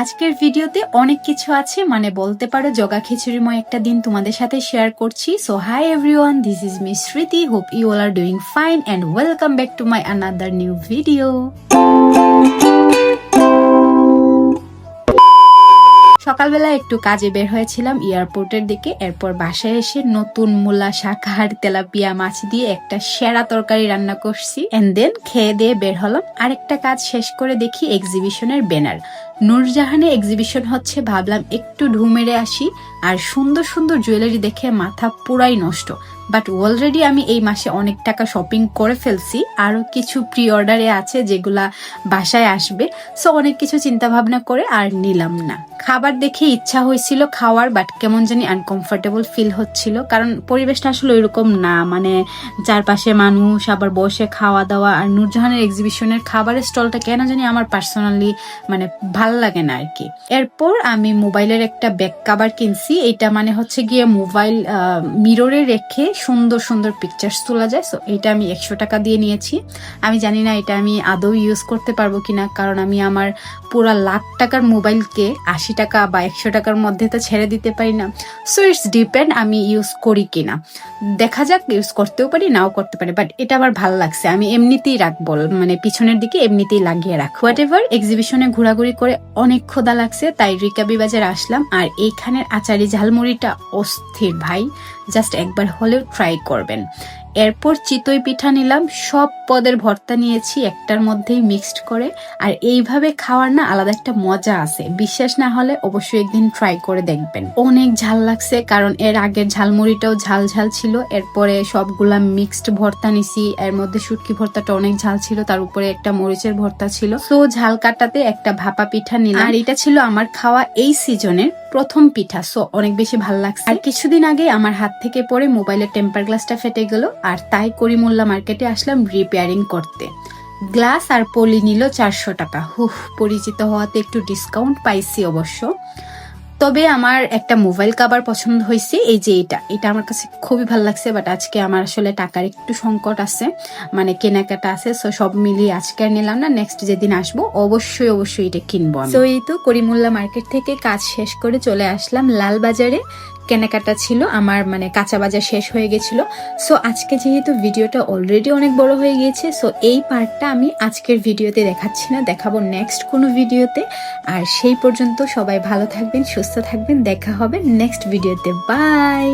আজকের ভিডিওতে অনেক কিছু আছে মানে বলতে পারো জগা খিচুড়িময় একটা দিন তোমাদের সাথে শেয়ার করছি। So hi everyone this is me Smriti hope you all are doing fine and welcome back to my another new video সকালবেলা একটু কাজে বের হয়েছিলাম এয়ারপোর্টের দিকে, এরপর বাসায় এসে নতুন মূলা শাক আর তেলাপিয়া মাছ দিয়ে একটা সেরা তরকারি রান্না করছি। এন্ড দেন খেয়ে দিয়ে বের হলাম। আরেকটা কাজ শেষ করে দেখি এক্সিবিশনের ব্যানার নূরজাহানে এক্সিবিশন হচ্ছে, ভাবলাম একটু ঢু মেরে আসি, আর সুন্দর সুন্দর জুয়েলারি দেখে মাথা পুরাই নষ্ট। বাট অলরেডি আমি এই মাসে অনেক টাকা শপিং করে ফেলছি। আরও কিছু প্রি অর্ডারে আছে যেগুলা বাসায় আসবে। সো অনেক কিছু চিন্তা ভাবনা করে আর নিলাম না। খাবার দেখে ইচ্ছা হয়েছিল খাওয়ার বাট কেমন জানি আনকমফোর্টেবল ফিল হচ্ছিল। কারণ পরিবেশটা আসলে ওইরকম না মানে চারপাশে মানুষ, আবার বসে খাওয়া দাওয়া আর নূরজাহানের এক্সিবিশনের খাবারের স্টলটা কেন জানি আমার পার্সোনালি মানে ভালো লাগে না আর কি এরপর আমি মোবাইলের একটা ব্যাক কাভার কিনছি, এটা মানে হচ্ছে গিয়ে মোবাইল মিররে রেখে সুন্দর সুন্দর পিকচার্স তোলা যায় সো এটা আমি একশো টাকা দিয়ে নিয়েছি। আমি জানি না এটা আমি আদৌ ইউজ করতে পারব কিনা, কারণ আমি আমার পুরা লাখ টাকার মোবাইলকে আশি টাকা বা একশো টাকার মধ্যে তো ছেড়ে দিতে পারি না। সো ইটস ডিপেন্ড আমি ইউজ করি কিনা। দেখা যাক ইউজ করতেও পারি, নাও করতে পারি বাট এটা আমার ভালো লাগছে। আমি এমনিতেই রাখব মানে পিছনের দিকে এমনিতেই লাগিয়ে রাখ হোয়াট এভার এক্সিবিশনে ঘোরাঘুরি করে অনেক ক্ষোধা লাগছে, তাই রিকাবি বাজার আসলাম। আর এইখানের আচারি ঝালমুড়িটা অস্থির, ভাই। জাস্ট একবার হলেও ট্রাই করবেন। এরপর চিতই পিঠা নিলাম, সব পদের ভর্তা নিয়েছি, একটার মধ্যেই মিক্সড করে। আর এইভাবে খাওয়ার না আলাদা একটা মজা আছে। বিশ্বাস না হলে অবশ্যই একদিন ট্রাই করে দেখবেন। অনেক ঝাল লাগছে, কারণ এর আগের ঝালমুড়িটাও ঝাল ঝাল ছিল। এরপরে সবগুলা মিক্সড ভর্তা নিছি। এর মধ্যে শুটকি ভর্তাটা অনেক ঝাল ছিল, তার উপরে একটা মরিচের ভর্তা ছিল। তো ঝাল কাটাতে একটা ভাপা পিঠা নিলাম। আর এটা ছিল আমার খাওয়া এই সিজনের প্রথম পিঠা সো অনেক বেশি ভালো লাগছে। আর কিছুদিন আগে আমার হাত থেকে পড়ে মোবাইলের টেম্পার গ্লাসটা ফেটে গেল, আর তাই করিমুল্লা মার্কেটে আসলাম রিপেয়ারিং করতে। গ্লাস আর পলি নিল চারশো টাকা। হুহ পরিচিত হওয়াতে একটু ডিসকাউন্ট পাইছি অবশ্য। তবে আমার একটা মোবাইল কাবার পছন্দ হয়েছে, এই যে এটা। এটা আমার কাছে খুবই ভালো লাগছে বাট আজকে আমার আসলে টাকার একটু সংকট আছে মানে কেনাকাটা আছে সো সব মিলিয়ে আজকে আর নিলাম না নেক্সট যেদিন আসব অবশ্যই অবশ্যই এটা কিনবো তো এই তো করিমুল্লা মার্কেট থেকে কাজ শেষ করে চলে আসলাম লাল বাজারে কেনাকাটা ছিল, আমার মানে কাঁচা বাজার শেষ হয়ে গেছিল। সো আজকে যেহেতু ভিডিওটা অলরেডি অনেক বড় হয়ে গিয়েছে সো এই পার্টটা আমি আজকের ভিডিওতে দেখাচ্ছি না, দেখাবো নেক্সট কোনো ভিডিওতে। আর সেই পর্যন্ত সবাই ভালো থাকবেন, সুস্থ থাকবেন, দেখা হবে নেক্সট ভিডিওতে। বাই